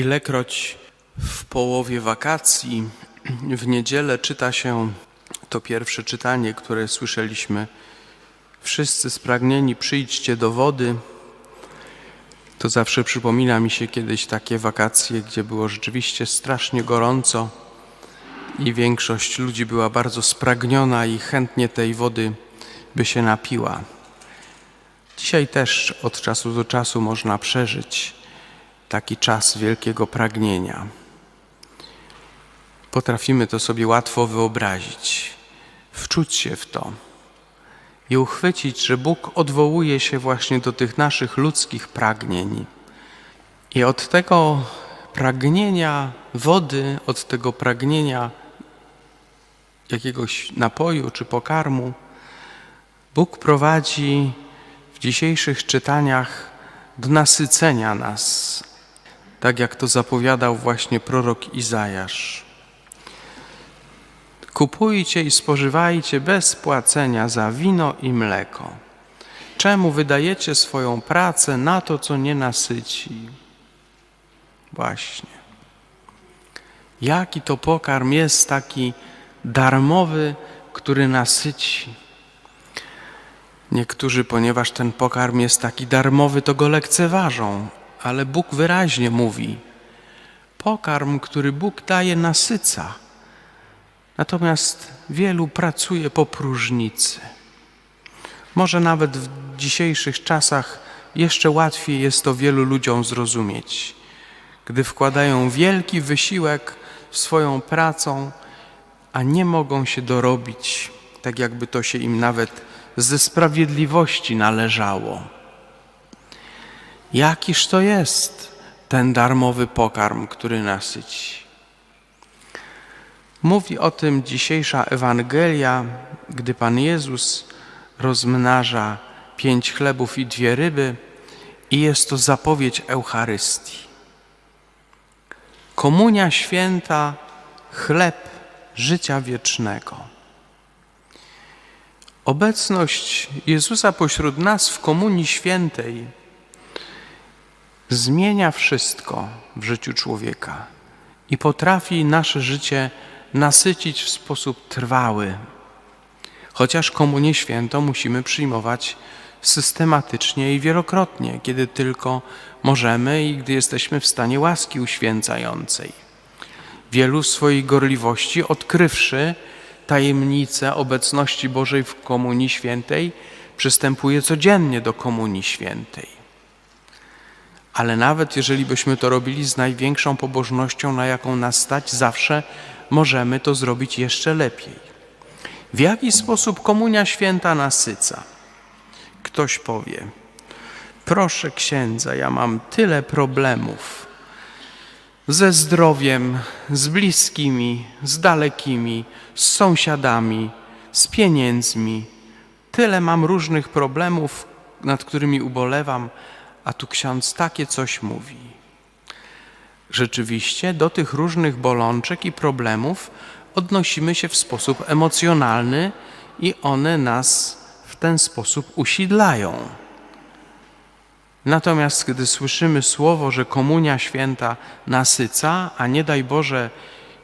Ilekroć w połowie wakacji, w niedzielę czyta się to pierwsze czytanie, które słyszeliśmy. Wszyscy spragnieni, przyjdźcie do wody. To zawsze przypomina mi się kiedyś takie wakacje, gdzie było rzeczywiście strasznie gorąco i większość ludzi była bardzo spragniona i chętnie tej wody by się napiła. Dzisiaj też od czasu do czasu można przeżyć taki czas wielkiego pragnienia. Potrafimy to sobie łatwo wyobrazić, wczuć się w to i uchwycić, że Bóg odwołuje się właśnie do tych naszych ludzkich pragnień. I od tego pragnienia wody, od tego pragnienia jakiegoś napoju czy pokarmu, Bóg prowadzi w dzisiejszych czytaniach do nasycenia nas, tak jak to zapowiadał właśnie prorok Izajasz. Kupujcie i spożywajcie bez płacenia za wino i mleko. Czemu wydajecie swoją pracę na to, co nie nasyci? Właśnie. Jaki to pokarm jest taki darmowy, który nasyci? Niektórzy, ponieważ ten pokarm jest taki darmowy, to go lekceważą, ale Bóg wyraźnie mówi: Pokarm, który Bóg daje, nasyca. Natomiast wielu pracuje po próżnicy. Może nawet w dzisiejszych czasach jeszcze łatwiej jest to wielu ludziom zrozumieć, gdy wkładają wielki wysiłek w swoją pracą, a nie mogą się dorobić, tak jakby to się im nawet ze sprawiedliwości należało. Jakiż to jest ten darmowy pokarm, który nasyci? Mówi o tym dzisiejsza Ewangelia, gdy Pan Jezus rozmnaża pięć chlebów i dwie ryby i jest to zapowiedź Eucharystii. Komunia święta, chleb życia wiecznego. Obecność Jezusa pośród nas w Komunii Świętej zmienia wszystko w życiu człowieka i potrafi nasze życie nasycić w sposób trwały. Chociaż Komunię Świętą musimy przyjmować systematycznie i wielokrotnie, kiedy tylko możemy i gdy jesteśmy w stanie łaski uświęcającej. Wielu swojej gorliwości, odkrywszy tajemnicę obecności Bożej w Komunii Świętej, przystępuje codziennie do Komunii Świętej. Ale nawet jeżeli byśmy to robili z największą pobożnością, na jaką nas stać, zawsze możemy to zrobić jeszcze lepiej. W jaki sposób Komunia Święta nasyca? Ktoś powie, proszę księdza, ja mam tyle problemów ze zdrowiem, z bliskimi, z dalekimi, z sąsiadami, z pieniędzmi. Tyle mam różnych problemów, nad którymi ubolewam, a tu ksiądz takie coś mówi. Rzeczywiście do tych różnych bolączek i problemów odnosimy się w sposób emocjonalny i one nas w ten sposób usidlają. Natomiast gdy słyszymy słowo, że komunia święta nasyca, a nie daj Boże,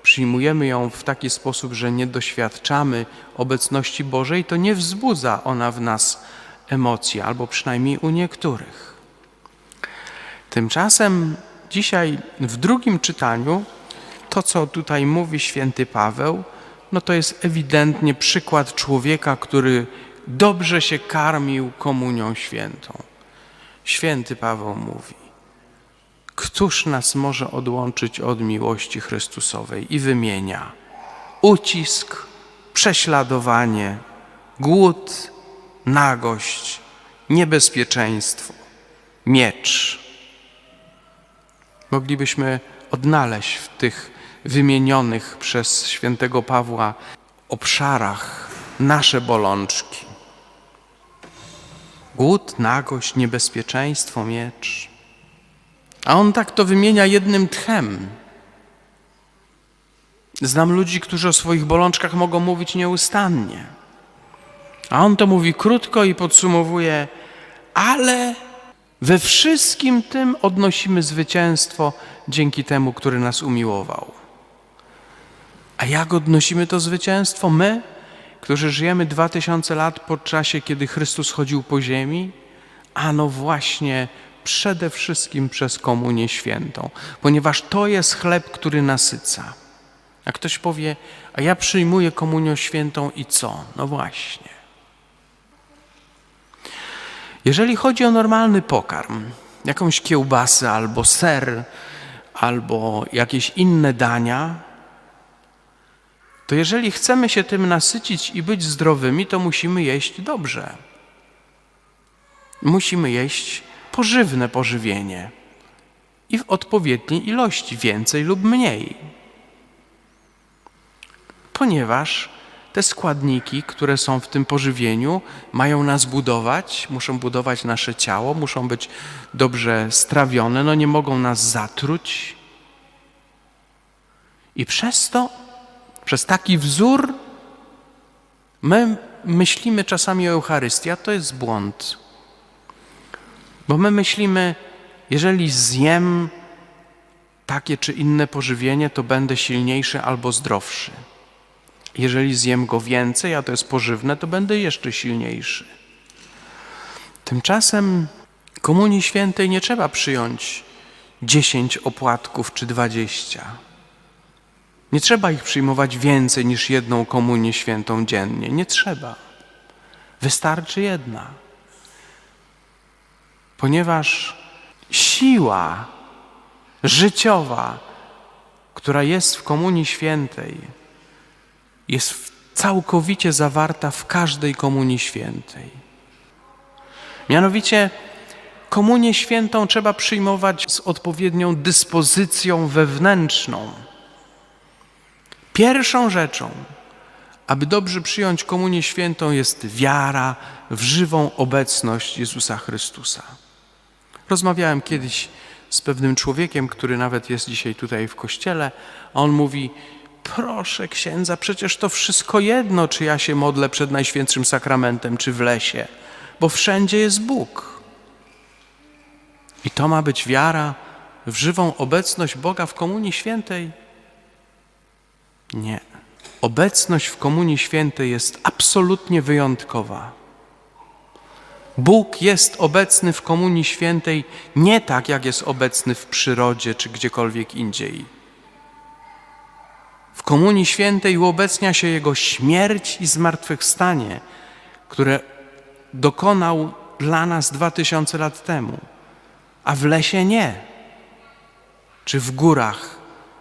przyjmujemy ją w taki sposób, że nie doświadczamy obecności Bożej, to nie wzbudza ona w nas emocji, albo przynajmniej u niektórych. Tymczasem dzisiaj w drugim czytaniu to, co tutaj mówi święty Paweł, no to jest ewidentnie przykład człowieka, który dobrze się karmił komunią świętą. Święty Paweł mówi: Któż nas może odłączyć od miłości Chrystusowej? I wymienia ucisk, prześladowanie, głód, nagość, niebezpieczeństwo, miecz. Moglibyśmy odnaleźć w tych wymienionych przez świętego Pawła obszarach nasze bolączki. Głód, nagość, niebezpieczeństwo, miecz. A on tak to wymienia jednym tchem. Znam ludzi, którzy o swoich bolączkach mogą mówić nieustannie. A on to mówi krótko i podsumowuje, ale We wszystkim tym odnosimy zwycięstwo dzięki temu, który nas umiłował. A jak odnosimy to zwycięstwo? My, którzy żyjemy dwa tysiące lat po czasie, kiedy Chrystus chodził po ziemi? Ano właśnie przede wszystkim przez Komunię Świętą, ponieważ to jest chleb, który nasyca. A ktoś powie, a ja przyjmuję Komunię Świętą i co? No właśnie. Jeżeli chodzi o normalny pokarm, jakąś kiełbasę albo ser, albo jakieś inne dania, to jeżeli chcemy się tym nasycić i być zdrowymi, to musimy jeść dobrze. Musimy jeść pożywne pożywienie i w odpowiedniej ilości, więcej lub mniej. Ponieważ te składniki, które są w tym pożywieniu, mają nas budować, muszą budować nasze ciało, muszą być dobrze strawione, no nie mogą nas zatruć. I przez to, przez taki wzór, my myślimy czasami o Eucharystii, a to jest błąd. Bo my myślimy, jeżeli zjem takie czy inne pożywienie, to będę silniejszy albo zdrowszy. Jeżeli zjem go więcej, a to jest pożywne, to będę jeszcze silniejszy. Tymczasem Komunii Świętej nie trzeba przyjąć 10 opłatków czy 20. Nie trzeba ich przyjmować więcej niż jedną Komunię Świętą dziennie. Nie trzeba. Wystarczy jedna. Ponieważ siła życiowa, która jest w Komunii Świętej, jest całkowicie zawarta w każdej Komunii Świętej. Mianowicie Komunię Świętą trzeba przyjmować z odpowiednią dyspozycją wewnętrzną. Pierwszą rzeczą, aby dobrze przyjąć Komunię Świętą, jest wiara w żywą obecność Jezusa Chrystusa. Rozmawiałem kiedyś z pewnym człowiekiem, który nawet jest dzisiaj tutaj w kościele, a on mówi: Proszę księdza, przecież to wszystko jedno, czy ja się modlę przed Najświętszym Sakramentem, czy w lesie, bo wszędzie jest Bóg. I to ma być wiara w żywą obecność Boga w Komunii Świętej? Nie. Obecność w Komunii Świętej jest absolutnie wyjątkowa. Bóg jest obecny w Komunii Świętej nie tak, jak jest obecny w przyrodzie czy gdziekolwiek indziej. Komunii Świętej uobecnia się Jego śmierć i zmartwychwstanie, które dokonał dla nas dwa tysiące lat temu, a w lesie nie, czy w górach,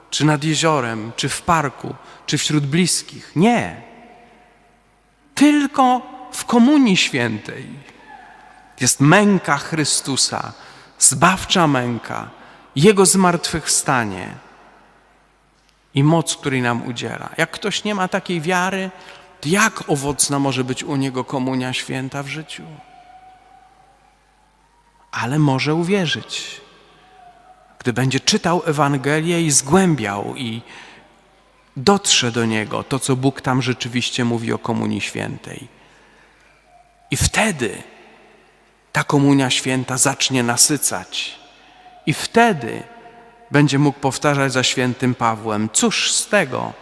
czy nad jeziorem, czy w parku, czy wśród bliskich. Nie. Tylko w Komunii Świętej jest męka Chrystusa, zbawcza męka, Jego zmartwychwstanie i moc, której nam udziela. Jak ktoś nie ma takiej wiary, to jak owocna może być u niego komunia święta w życiu? Ale może uwierzyć, gdy będzie czytał Ewangelię i zgłębiał i dotrze do niego to, co Bóg tam rzeczywiście mówi o Komunii Świętej. I wtedy ta Komunia Święta zacznie nasycać. I wtedy będzie mógł powtarzać za świętym Pawłem: Cóż z tego,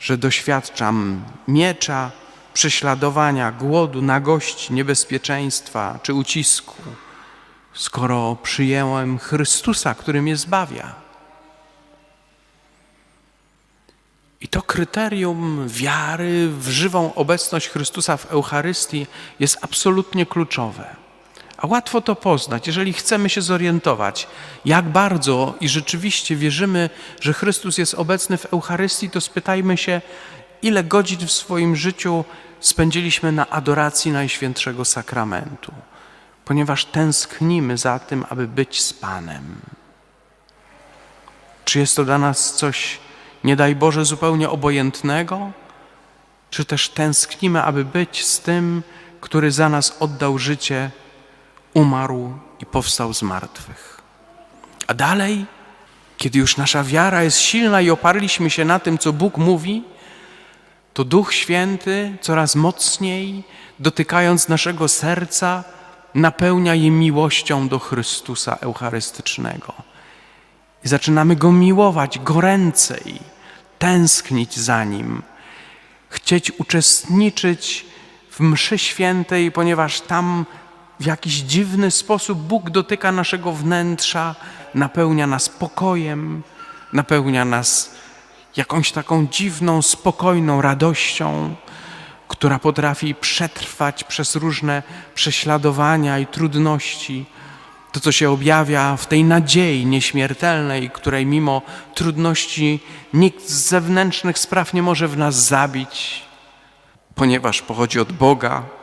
że doświadczam miecza, prześladowania, głodu, nagości, niebezpieczeństwa czy ucisku, skoro przyjęłem Chrystusa, który mnie zbawia. I to kryterium wiary w żywą obecność Chrystusa w Eucharystii jest absolutnie kluczowe. A łatwo to poznać, jeżeli chcemy się zorientować, jak bardzo i rzeczywiście wierzymy, że Chrystus jest obecny w Eucharystii, to spytajmy się, ile godzin w swoim życiu spędziliśmy na adoracji Najświętszego Sakramentu, ponieważ tęsknimy za tym, aby być z Panem. Czy jest to dla nas coś, nie daj Boże, zupełnie obojętnego? Czy też tęsknimy, aby być z tym, który za nas oddał życie, umarł i powstał z martwych? A dalej, kiedy już nasza wiara jest silna i oparliśmy się na tym, co Bóg mówi, to Duch Święty coraz mocniej, dotykając naszego serca, napełnia je miłością do Chrystusa Eucharystycznego. I zaczynamy Go miłować goręcej, tęsknić za Nim, chcieć uczestniczyć w mszy świętej, ponieważ tam w jakiś dziwny sposób Bóg dotyka naszego wnętrza, napełnia nas pokojem, napełnia nas jakąś taką dziwną, spokojną radością, która potrafi przetrwać przez różne prześladowania i trudności. To, co się objawia w tej nadziei nieśmiertelnej, której mimo trudności nikt z zewnętrznych spraw nie może w nas zabić, ponieważ pochodzi od Boga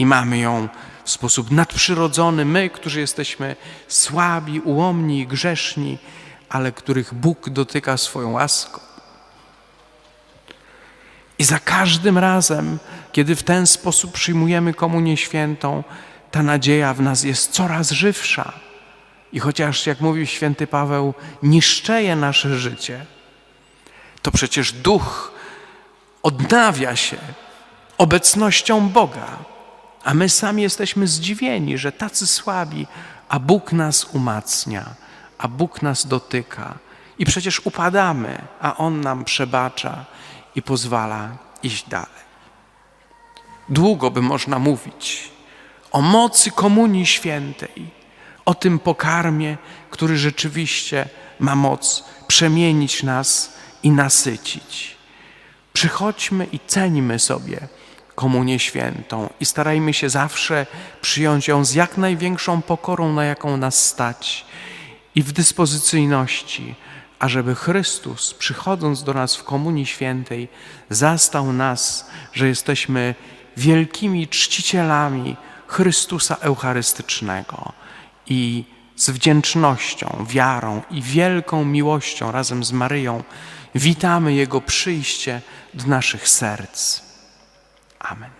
i mamy ją w sposób nadprzyrodzony. My, którzy jesteśmy słabi, ułomni grzeszni, ale których Bóg dotyka swoją łaską. I za każdym razem, kiedy w ten sposób przyjmujemy Komunię Świętą, ta nadzieja w nas jest coraz żywsza. I chociaż, jak mówił święty Paweł, niszczeje nasze życie, to przecież duch odnawia się obecnością Boga. A my sami jesteśmy zdziwieni, że tacy słabi, a Bóg nas umacnia, a Bóg nas dotyka. I przecież upadamy, a On nam przebacza i pozwala iść dalej. Długo by można mówić o mocy Komunii Świętej, o tym pokarmie, który rzeczywiście ma moc przemienić nas i nasycić. Przychodźmy i ceńmy sobie Komunię Świętą i starajmy się zawsze przyjąć ją z jak największą pokorą, na jaką nas stać i w dyspozycyjności, ażeby Chrystus, przychodząc do nas w Komunii Świętej, zastał nas, że jesteśmy wielkimi czcicielami Chrystusa Eucharystycznego i z wdzięcznością, wiarą i wielką miłością razem z Maryją witamy Jego przyjście do naszych serc. Amen.